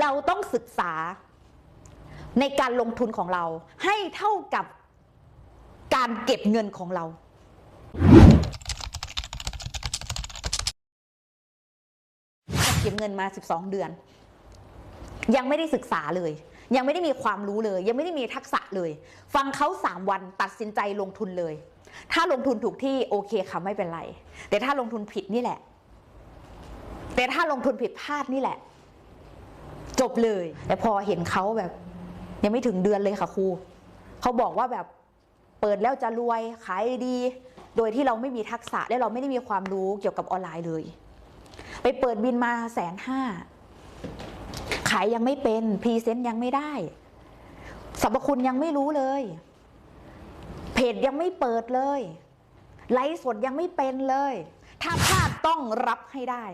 เราต้องศึกษาในการลงทุนของเราให้เท่ากับการเก็บเงินของเราเก็บเงินมา 12 เดือน ยังไม่ได้ศึกษาเลย ยังไม่ได้มีความรู้เลย ยังไม่ได้มีทักษะเลย ฟังเขา 3 วันตัดสินใจลงทุนเลย ถ้าลงทุนถูกที่โอเคค่ะไม่เป็นไร แต่ถ้าลงทุนผิดนี่แหละ แต่ถ้าลงทุนผิดพลาดนี่แหละ จบเลย แต่พอเห็นเขาแบบ ยังไม่ถึงเดือนเลยค่ะครูเขาบอกว่าแบบเปิดแล้วจะรวยขายดี โดยที่เราไม่มีทักษะและเราไม่ได้มีความรู้เกี่ยวกับออนไลน์เลย ไปเปิดบินมาแสนห้าขายยังไม่เป็นพรีเซนต์ยังไม่ได้สรรพคุณยังไม่รู้เลย เพจยังไม่เปิดเลย ไลฟ์สดยังไม่เป็นเลย ถ้าพลาดต้องรับให้ได้